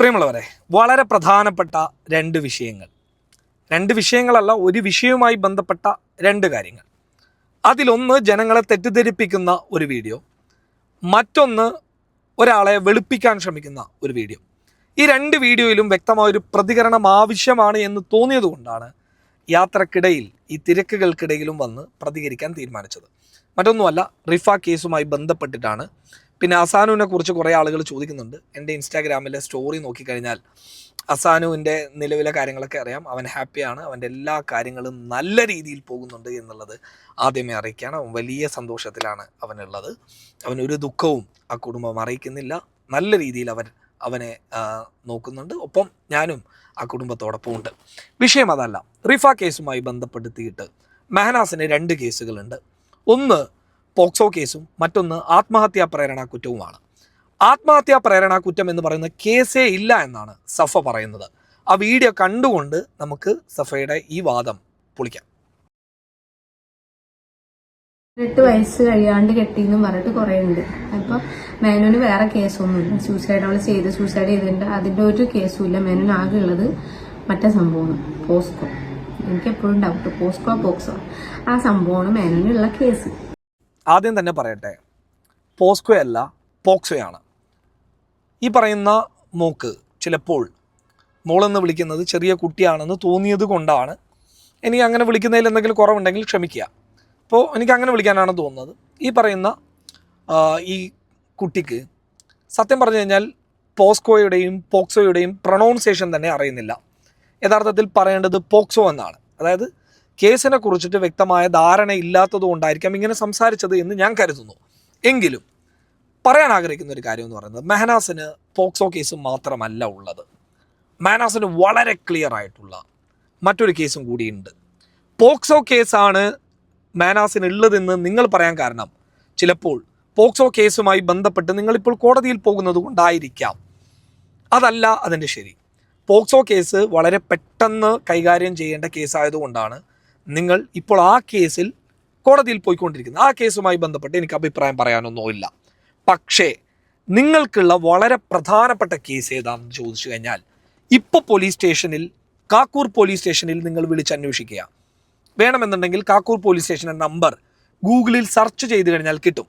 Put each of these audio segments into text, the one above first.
പ്രിയമുള്ളവരെ വളരെ പ്രധാനപ്പെട്ട രണ്ട് വിഷയങ്ങൾ. രണ്ട് വിഷയങ്ങളല്ല ഒരു വിഷയവുമായി ബന്ധപ്പെട്ട രണ്ട് കാര്യങ്ങൾ. അതിലൊന്ന് ജനങ്ങളെ തെറ്റിദ്ധരിപ്പിക്കുന്ന ഒരു വീഡിയോ. മറ്റൊന്ന് ഒരാളെ വെളുപ്പിക്കാൻ ശ്രമിക്കുന്ന ഒരു വീഡിയോ. ഈ രണ്ട് വീഡിയോയിലും വ്യക്തമായ ഒരു പ്രതികരണം ആവശ്യമാണ് എന്ന് തോന്നിയതുകൊണ്ടാണ് യാത്രക്കിടയിൽ ഈ തിരക്കുകൾക്കിടയിലും വന്ന് പ്രതികരിക്കാൻ തീരുമാനിച്ചത്. മറ്റൊന്നുമല്ല റിഫ കേസുമായി ബന്ധപ്പെട്ടിട്ടാണ് പിന്നെ അസാനുവിനെ കുറിച്ച് കുറേ ആളുകൾ ചോദിക്കുന്നുണ്ട്. എന്റെ ഇൻസ്റ്റാഗ്രാമിലെ സ്റ്റോറി നോക്കിക്കഴിഞ്ഞാൽ അസാനുവിന്റെ നിലവിലെ കാര്യങ്ങളൊക്കെ അറിയാം. അവൻ ഹാപ്പിയാണ് അവന്റെ എല്ലാ കാര്യങ്ങളും നല്ല രീതിയിൽ പോകുന്നുണ്ട് എന്നുള്ളത് ആദ്യമേ അറിയിക്കുകയാണ്. അവൻ വലിയ സന്തോഷത്തിലാണ് അവനുള്ളത്. അവനൊരു ദുഃഖവും ആ കുടുംബം അറിയിക്കുന്നില്ല. നല്ല രീതിയിൽ അവൻ അവനെ നോക്കുന്നുണ്ട്. ഒപ്പം ഞാനും ആ കുടുംബത്തോടൊപ്പം ഉണ്ട്. വിഷയം അതല്ല. റിഫ കേസുമായി ബന്ധപ്പെടുത്തിയിട്ട് മെഹനാസിന് രണ്ട് കേസുകളുണ്ട്. ഒന്ന് പോക്സോ കേസും മറ്റൊന്ന് ആത്മഹത്യാ പ്രേരണ കുറ്റവുമാണ്. ആത്മഹത്യാ പ്രേരണ കുറ്റം എന്ന് പറയുന്ന കേസേ ഇല്ല എന്നാണ് സഫ പറയുന്നത്. ആ വീഡിയോ കണ്ടുകൊണ്ട് നമുക്ക് സഫയുടെ ഈ വാദം പൊളിക്കാം. എട്ട് വയസ്സ് കഴിയാണ്ട് കെട്ടിയെന്ന് പറഞ്ഞിട്ട് കുറെ ഉണ്ട് അപ്പൊ മേനോന് വേറെ കേസൊന്നുമില്ല. സൂസൈഡ് അവൾ ചെയ്ത് സൂസൈഡ് ചെയ്തിട്ടുണ്ട് അതിന്റെ ഒരു കേസും ഇല്ല മേനോന് ആകെ ഉള്ളത് മറ്റേ സംഭവമാണ്. പോസ്കോ. എനിക്ക് എപ്പോഴും ഡൗട്ട് പോസ്കോ പോക്സോ. ആ സംഭവമാണ് മേനോനുള്ള കേസ്. ആദ്യം തന്നെ പറയട്ടെ. പോസ്കോ അല്ല പോക്സോയാണ് ഈ പറയുന്ന മോക്ക് ചിലപ്പോൾ മോളെന്ന് വിളിക്കുന്നത് ചെറിയ കുട്ടിയാണെന്ന് തോന്നിയത് കൊണ്ടാണ്. എനിക്ക് അങ്ങനെ വിളിക്കുന്നതിൽ എന്തെങ്കിലും കുറവുണ്ടെങ്കിൽ ക്ഷമിക്കുക. അപ്പോൾ എനിക്ക് അങ്ങനെ വിളിക്കാനാണ് തോന്നുന്നത്. ഈ പറയുന്ന ഈ കുട്ടിക്ക് സത്യം പറഞ്ഞു കഴിഞ്ഞാൽ പോസ്കോയുടെയും പോക്സോയുടെയും പ്രൊണൗൺസിയേഷൻ തന്നെ അറിയുന്നില്ല. യഥാർത്ഥത്തിൽ പറയേണ്ടത് പോക്സോ എന്നാണ്. അതായത് കേസിനെ കുറിച്ചിട്ട് വ്യക്തമായ ധാരണ ഇല്ലാത്തത് കൊണ്ടായിരിക്കാം ഇങ്ങനെ സംസാരിച്ചത് എന്ന് ഞാൻ കരുതുന്നു. എങ്കിലും പറയാൻ ആഗ്രഹിക്കുന്ന ഒരു കാര്യം എന്ന് പറയുന്നത് മെഹനാസിന് പോക്സോ കേസ് മാത്രമല്ല ഉള്ളത്. മെഹനാസിന് വളരെ ക്ലിയർ ആയിട്ടുള്ള മറ്റൊരു കേസും കൂടിയുണ്ട്. പോക്സോ കേസാണ് മാനാസിന് ഉള്ളതെന്ന് നിങ്ങൾ പറയാൻ കാരണം ചിലപ്പോൾ പോക്സോ കേസുമായി ബന്ധപ്പെട്ട് നിങ്ങളിപ്പോൾ കോടതിയിൽ പോകുന്നത് കൊണ്ടായിരിക്കാം. അതല്ല അതിന്റെ ശരി. പോക്സോ കേസ് വളരെ പെട്ടെന്ന് കൈകാര്യം ചെയ്യേണ്ട കേസായതുകൊണ്ടാണ് നിങ്ങൾ ഇപ്പോൾ ആ കേസിൽ കോടതിയിൽ പോയിക്കൊണ്ടിരിക്കുന്നത് ആ കേസുമായി ബന്ധപ്പെട്ട് എനിക്ക് അഭിപ്രായം പറയാനൊന്നുമില്ല പക്ഷേ നിങ്ങൾക്കുള്ള വളരെ പ്രധാനപ്പെട്ട കേസ് ഏതാണെന്ന് ചോദിച്ചു കഴിഞ്ഞാൽ ഇപ്പോൾ പോലീസ് സ്റ്റേഷനിൽ കാക്കൂർ പോലീസ് സ്റ്റേഷനിൽ നിങ്ങൾ വിളിച്ചന്വേഷിക്കുക വേണമെന്നുണ്ടെങ്കിൽ കാക്കൂർ പോലീസ് സ്റ്റേഷന്റെ നമ്പർ ഗൂഗിളിൽ സെർച്ച് ചെയ്ത് കഴിഞ്ഞാൽ കിട്ടും.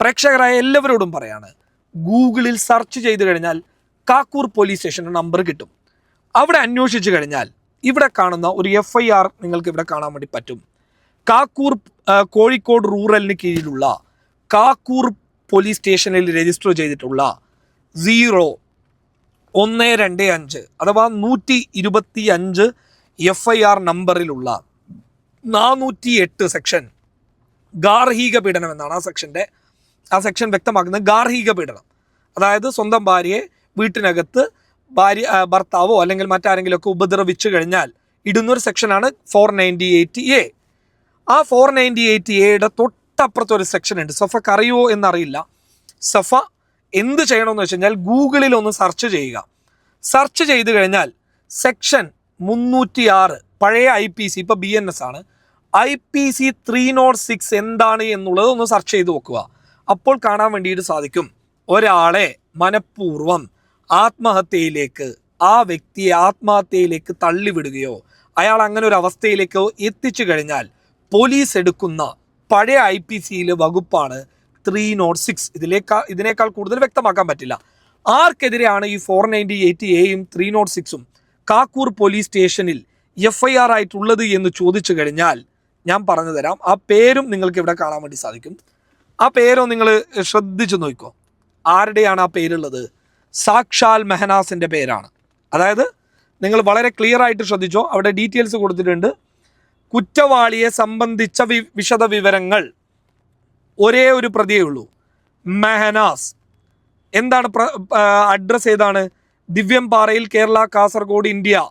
പ്രേക്ഷകരായ എല്ലാവരോടും പറയാണ് ഗൂഗിളിൽ സെർച്ച് ചെയ്ത് കഴിഞ്ഞാൽ കാക്കൂർ പോലീസ് സ്റ്റേഷന്റെ നമ്പർ കിട്ടും. അവിടെ അന്വേഷിച്ചു കഴിഞ്ഞാൽ ഇവിടെ കാണുന്ന ഒരു എഫ് ഐ ആർ നിങ്ങൾക്ക് ഇവിടെ കാണാൻ വേണ്ടി പറ്റും. കാക്കൂർ കോഴിക്കോട് റൂറലിന് കീഴിലുള്ള കാക്കൂർ പോലീസ് സ്റ്റേഷനിൽ രജിസ്റ്റർ ചെയ്തിട്ടുള്ള സീറോ ഒന്ന് രണ്ട് അഞ്ച് അഥവാ നൂറ്റി ഇരുപത്തി അഞ്ച് എഫ് ഐ ആർ നമ്പറിലുള്ള നാനൂറ്റി എട്ട് സെക്ഷൻ ഗാർഹിക പീഡനം എന്നാണ് ആ സെക്ഷന്റെ ആ സെക്ഷൻ വ്യക്തമാക്കുന്നത് ഗാർഹിക പീഡനം. അതായത് സ്വന്തം ഭാര്യയെ വീട്ടിനകത്ത് ഭാര്യ ഭർത്താവോ അല്ലെങ്കിൽ മറ്റാരെങ്കിലും ഒക്കെ ഉപദ്രവിച്ചു കഴിഞ്ഞാൽ ഇടുന്നൊരു സെക്ഷനാണ് ഫോർ നയന്റി എയ്റ്റ് എ. ആ ഫോർ നയന്റി എയ്റ്റ് എയുടെ തൊട്ടപ്പുറത്ത് ഒരു സെക്ഷൻ ഉണ്ട് സഫക്ക് അറിയുമോ എന്നറിയില്ല. സഫ എന്ത് ചെയ്യണമെന്ന് വെച്ച് കഴിഞ്ഞാൽ ഗൂഗിളിൽ ഒന്ന് സെർച്ച് ചെയ്യുക. സെർച്ച് ചെയ്ത് കഴിഞ്ഞാൽ സെക്ഷൻ മുന്നൂറ്റി ആറ് പഴയ ഐ പി സി ഇപ്പോൾ ബി എൻ എസ് ആണ്. I P C three nought six എന്താണ് എന്നുള്ളത് ഒന്ന് സെർച്ച് ചെയ്ത് നോക്കുക. അപ്പോൾ കാണാൻ വേണ്ടിയിട്ട് സാധിക്കും. ഒരാളെ മനഃപൂർവം ആത്മഹത്യയിലേക്ക് ആ വ്യക്തിയെ ആത്മഹത്യയിലേക്ക് തള്ളിവിടുകയോ അയാൾ അങ്ങനെ ഒരു അവസ്ഥയിലേക്കോ എത്തിച്ചു കഴിഞ്ഞാൽ പോലീസ് എടുക്കുന്ന പഴയ ഐ പി സിയിലെ വകുപ്പാണ് ത്രീ നോട്ട് സിക്സ് ഇതിലേക്കാൾ ഇതിനേക്കാൾ കൂടുതൽ വ്യക്തമാക്കാൻ പറ്റില്ല. ആർക്കെതിരെയാണ് ഈ ഫോർ നയന്റി എയ്റ്റ് എയും ത്രീ നോട്ട് സിക്സും കാക്കൂർ പോലീസ് സ്റ്റേഷനിൽ എഫ് ഐ ആർ ആയിട്ടുള്ളത് എന്ന് ചോദിച്ചു കഴിഞ്ഞാൽ ഞാൻ പറഞ്ഞു തരാം. ആ പേരും നിങ്ങൾക്ക് ഇവിടെ കാണാൻ വേണ്ടി സാധിക്കും. ആ പേരോ നിങ്ങൾ ശ്രദ്ധിച്ചു നോക്കോ. ആരുടെയാണ് ആ പേരുള്ളത്? സാക്ഷാൽ മെഹനാസിന്റെ പേരാണ്. അതായത് നിങ്ങൾ വളരെ ക്ലിയർ ആയിട്ട് ശ്രദ്ധിച്ചോ? അവിടെ ഡീറ്റെയിൽസ് കൊടുത്തിട്ടുണ്ട്. കുറ്റവാളിയെ സംബന്ധിച്ച വി വിശദ വിവരങ്ങൾ. ഒരേ ഒരു പ്രതിയേ ഉള്ളൂ. മെഹനാസ്. എന്താണ് അഡ്രസ്സ് ഏതാണ്? ദിവ്യം പാറയിൽ കേരള കാസർഗോഡ് ഇന്ത്യ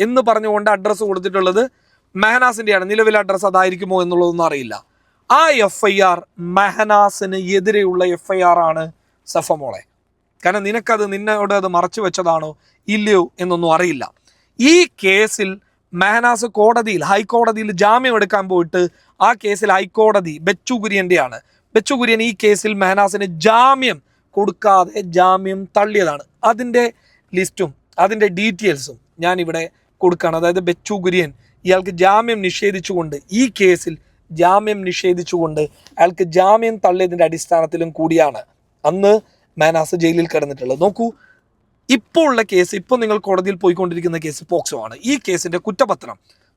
എന്ന് പറഞ്ഞുകൊണ്ട് അഡ്രസ്സ് കൊടുത്തിട്ടുള്ളത് മെഹനാസിന്റെയാണ് നിലവിലെ അഡ്രസ്സ് അതായിരിക്കുമോ എന്നുള്ളതൊന്നും അറിയില്ല. ആ എഫ് ഐ ആർ മെഹനാസിന് എതിരെയുള്ള എഫ് ഐ ആർ ആണ് സഫമോളെ. കാരണം നിനക്കത് നിന്നോട് അത് മറച്ചു വെച്ചതാണോ ഇല്ലയോ എന്നൊന്നും അറിയില്ല. ഈ കേസിൽ മെഹനാസ് കോടതിയിൽ ഹൈക്കോടതിയിൽ ജാമ്യം എടുക്കാൻ പോയിട്ട് ആ കേസിൽ ഹൈക്കോടതി ബെച്ചു കുര്യന്റെയാണ് ബെച്ചു കുര്യൻ ഈ കേസിൽ മെഹനാസിന് ജാമ്യം കൊടുക്കാതെ ജാമ്യം തള്ളിയതാണ്. അതിന്റെ ലിസ്റ്റും അതിന്റെ ഡീറ്റെയിൽസും ഞാൻ ഇവിടെ കൊടുക്കുകയാണ്. അതായത് ബെച്ചു കുര്യൻ ഇയാൾക്ക് ജാമ്യം നിഷേധിച്ചുകൊണ്ട് ഈ കേസിൽ ജാമ്യം നിഷേധിച്ചുകൊണ്ട് അയാൾക്ക് ജാമ്യം തള്ളിയതിന്റെ അടിസ്ഥാനത്തിലും കൂടിയാണ്. അന്ന് മാനാസ് ജയിലിൽ കിടന്നിട്ടുള്ളത്. നോക്കൂ ഇപ്പോൾ ഉള്ള കേസ് ഇപ്പോൾ നിങ്ങൾ കോടതിയിൽ പോയിക്കൊണ്ടിരിക്കുന്ന കേസ് പോക്സോ ആണ്. ഈ കേസിന്റെ കുറ്റപത്രം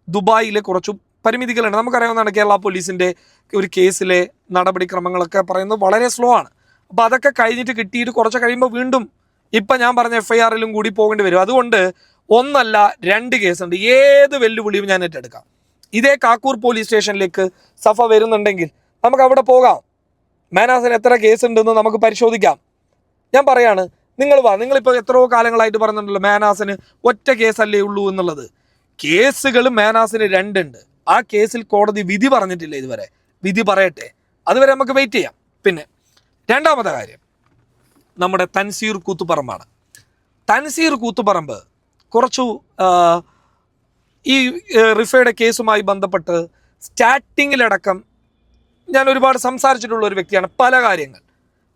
ദുബായിലെ കുറച്ചു പരിമിതികളുണ്ട് നമുക്കറിയാവുന്നതാണ് കേരള പോലീസിന്റെ ഒരു കേസിലെ നടപടിക്രമങ്ങളൊക്കെ പറയുന്നത് വളരെ സ്ലോ ആണ്. അപ്പോൾ അതൊക്കെ കഴിഞ്ഞിട്ട് കിട്ടിയിട്ട് കുറച്ച് കഴിയുമ്പോൾ വീണ്ടും ഇപ്പം ഞാൻ പറഞ്ഞ എഫ് ഐ ആറിലും കൂടി പോകേണ്ടി വരും. അതുകൊണ്ട് ഒന്നല്ല രണ്ട് കേസുണ്ട് ഏത് വെല്ലുവിളിയും ഞാൻ ഏറ്റെടുക്കാം. ഇതേ കാക്കൂർ പോലീസ് സ്റ്റേഷനിലേക്ക് സഫ വരുന്നുണ്ടെങ്കിൽ നമുക്ക് അവിടെ പോകാം. മാനാസിന് എത്ര കേസുണ്ടെന്ന് നമുക്ക് പരിശോധിക്കാം. ഞാൻ പറയാണ് നിങ്ങൾ വാ നിങ്ങളിപ്പോൾ എത്രയോ കാലങ്ങളായിട്ട് പറഞ്ഞിട്ടുണ്ടല്ലോ മേനാസിന് ഒറ്റ കേസല്ലേ ഉള്ളൂ എന്നുള്ളത്. കേസുകൾ മേനാസിന് രണ്ടുണ്ട്. ആ കേസിൽ കോടതി വിധി പറഞ്ഞിട്ടില്ല ഇതുവരെ. വിധി പറയട്ടെ. അതുവരെ നമുക്ക് വെയിറ്റ് ചെയ്യാം. പിന്നെ രണ്ടാമത്തെ കാര്യം. നമ്മുടെ തൻസീർ കൂത്തുപറമ്പാണ്. തൻസീർ കൂത്തുപറമ്പ് കുറച്ചു ഈ റിഫയുടെ കേസുമായി ബന്ധപ്പെട്ട് സ്റ്റാർട്ടിങ്ങിലടക്കം ഞാൻ ഒരുപാട് സംസാരിച്ചിട്ടുള്ള ഒരു വ്യക്തിയാണ്. പല കാര്യങ്ങൾ.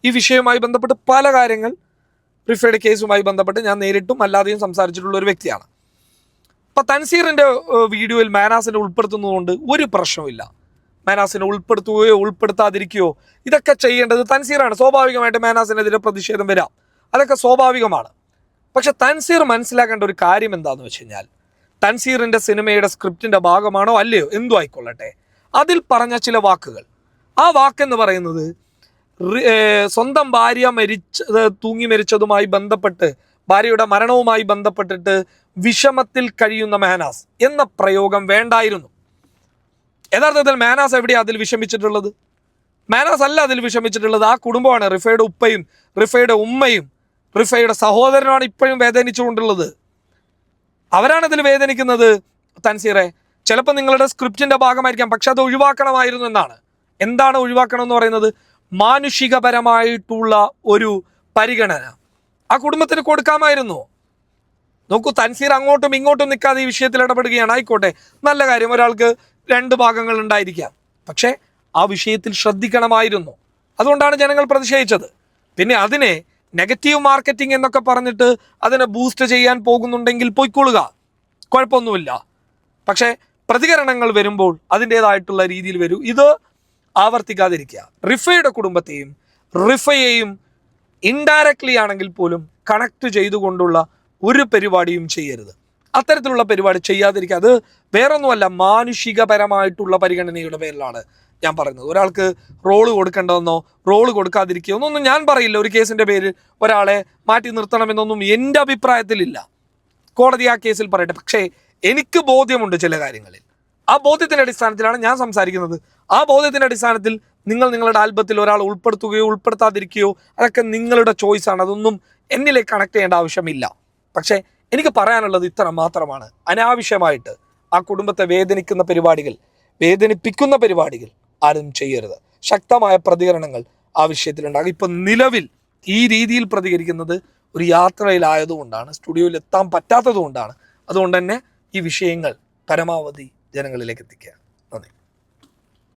ഈ വിഷയവുമായി ബന്ധപ്പെട്ട് പല കാര്യങ്ങൾ റിഫൈഡ് കേസുമായി ബന്ധപ്പെട്ട് ഞാൻ നേരിട്ടും അല്ലാതെയും സംസാരിച്ചിട്ടുള്ള ഒരു വ്യക്തിയാണ്. അപ്പം തൻസീറിന്റെ വീഡിയോയിൽ മാനാസിനെ ഉൾപ്പെടുത്തുന്നതുകൊണ്ട് ഒരു പ്രശ്നവുമില്ല. മാനാസിനെ ഉൾപ്പെടുത്തുകയോ ഉൾപ്പെടുത്താതിരിക്കുകയോ ഇതൊക്കെ ചെയ്യേണ്ടത് തൻസീറാണ്. സ്വാഭാവികമായിട്ട് മാനാസിനെതിരെ പ്രതിഷേധം വരാം. അതൊക്കെ സ്വാഭാവികമാണ്. പക്ഷെ തൻസീർ മനസ്സിലാക്കേണ്ട ഒരു കാര്യം എന്താണെന്ന് വെച്ച് കഴിഞ്ഞാൽ തൻസീറിന്റെ സിനിമയുടെ സ്ക്രിപ്റ്റിന്റെ ഭാഗമാണോ അല്ലയോ? എന്തു ആയിക്കൊള്ളട്ടെ. അതിൽ പറഞ്ഞ ചില വാക്കുകൾ. ആ വാക്കെന്ന് പറയുന്നത് സ്വന്തം ഭാര്യ മരിച്ച തൂങ്ങി മരിച്ചതുമായി ബന്ധപ്പെട്ട് ഭാര്യയുടെ മരണവുമായി ബന്ധപ്പെട്ടിട്ട് വിഷമത്തിൽ കഴിയുന്ന മേനാസ് എന്ന പ്രയോഗം വേണ്ടായിരുന്നു. യഥാർത്ഥത്തിൽ മേനാസ് എവിടെയാണ് അതിൽ വിഷമിച്ചിട്ടുള്ളത്? മേനാസ് അല്ല അതിൽ വിഷമിച്ചിട്ടുള്ളത്. ആ കുടുംബമാണ് റിഫയുടെ ഉപ്പയും റിഫയുടെ ഉമ്മയും റിഫയുടെ സഹോദരനാണ് ഇപ്പോഴും വേദനിച്ചുകൊണ്ടുള്ളത്. അവരാണ് അതിൽ വേദനിക്കുന്നത് തൻസീറെ. ചിലപ്പോൾ നിങ്ങളുടെ സ്ക്രിപ്റ്റിന്റെ ഭാഗമായിരിക്കാം പക്ഷെ അത് ഒഴിവാക്കണമായിരുന്നു എന്നാണ്. എന്താണ് ഒഴിവാക്കണം എന്ന് പറയുന്നത്? മാനുഷികപരമായിട്ടുള്ള ഒരു പരിഗണന. ആ കുടുംബത്തിന് കൊടുക്കാമായിരുന്നു. നോക്കൂ തൻസീർ അങ്ങോട്ടും ഇങ്ങോട്ടും നിൽക്കാതെ ഈ വിഷയത്തിൽ ഇടപെടുകയാണ്. ആയിക്കോട്ടെ നല്ല കാര്യം. ഒരാൾക്ക് രണ്ട് ഭാഗങ്ങൾ ഉണ്ടായിരിക്കാം. പക്ഷേ ആ വിഷയത്തിൽ ശ്രദ്ധിക്കണമായിരുന്നു. അതുകൊണ്ടാണ് ജനങ്ങൾ പ്രതിഷേധിച്ചത്. പിന്നെ അതിനെ നെഗറ്റീവ് മാർക്കറ്റിംഗ് എന്നൊക്കെ പറഞ്ഞിട്ട് അതിനെ ബൂസ്റ്റ് ചെയ്യാൻ പോകുന്നുണ്ടെങ്കിൽ പൊയ്ക്കൊള്ളുക. കുഴപ്പമൊന്നുമില്ല. പക്ഷേ പ്രതികരണങ്ങൾ വരുമ്പോൾ അതിന്റെതായിട്ടുള്ള രീതിയിൽ വരൂ. ഇത് ആവർത്തിക്കാതിരിക്കുക. റിഫയുടെ കുടുംബത്തെയും റിഫയെയും ഇൻഡയറക്ട്ലി ആണെങ്കിൽ പോലും കണക്ട് ചെയ്തുകൊണ്ടുള്ള ഒരു പരിപാടിയും ചെയ്യരുത്. അത്തരത്തിലുള്ള പരിപാടി ചെയ്യാതിരിക്കുക. അത് വേറൊന്നുമല്ല മാനുഷികപരമായിട്ടുള്ള പരിഗണനയുടെ പേരിലാണ് ഞാൻ പറയുന്നത്. ഒരാൾക്ക് റോൾ കൊടുക്കേണ്ടതെന്നോ റോൾ കൊടുക്കാതിരിക്കുകയോ എന്നൊന്നും ഞാൻ പറയില്ല. ഒരു കേസിന്റെ പേരിൽ ഒരാളെ മാറ്റി നിർത്തണമെന്നൊന്നും എന്റെ അഭിപ്രായത്തിലില്ല. കോടതി ആ കേസിൽ പറയട്ടെ. പക്ഷേ എനിക്ക് ബോധ്യമുണ്ട് ചില കാര്യങ്ങളിൽ. ആ ബോധ്യത്തിന്റെ അടിസ്ഥാനത്തിലാണ് ഞാൻ സംസാരിക്കുന്നത്. ആ ബോധ്യത്തിന്റെ അടിസ്ഥാനത്തിൽ നിങ്ങൾ നിങ്ങളുടെ ആൽബത്തിൽ ഒരാൾ ഉൾപ്പെടുത്തുകയോ ഉൾപ്പെടുത്താതിരിക്കുകയോ അതൊക്കെ നിങ്ങളുടെ ചോയ്സ് ആണ്. അതൊന്നും എന്നിലേക്ക് കണക്ട് ചെയ്യേണ്ട ആവശ്യമില്ല. പക്ഷേ എനിക്ക് പറയാനുള്ളത് ഇത്ര മാത്രമാണ്. അനാവശ്യമായിട്ട് ആ കുടുംബത്തെ വേദനിക്കുന്ന പരിപാടികൾ വേദനിപ്പിക്കുന്ന പരിപാടികൾ ആരും ചെയ്യരുത്. ശക്തമായ പ്രതികരണങ്ങൾ ആ വിഷയത്തിലുണ്ടാകും. ഇപ്പം നിലവിൽ ഈ രീതിയിൽ പ്രതികരിക്കുന്നത് ഒരു യാത്രയിലായതുകൊണ്ടാണ് സ്റ്റുഡിയോയിൽ എത്താൻ പറ്റാത്തതുകൊണ്ടാണ്. അതുകൊണ്ട് തന്നെ ഈ വിഷയങ്ങൾ പരമാവധി ജനങ്ങളിലേക്ക് എത്തിക്കുക നന്ദി.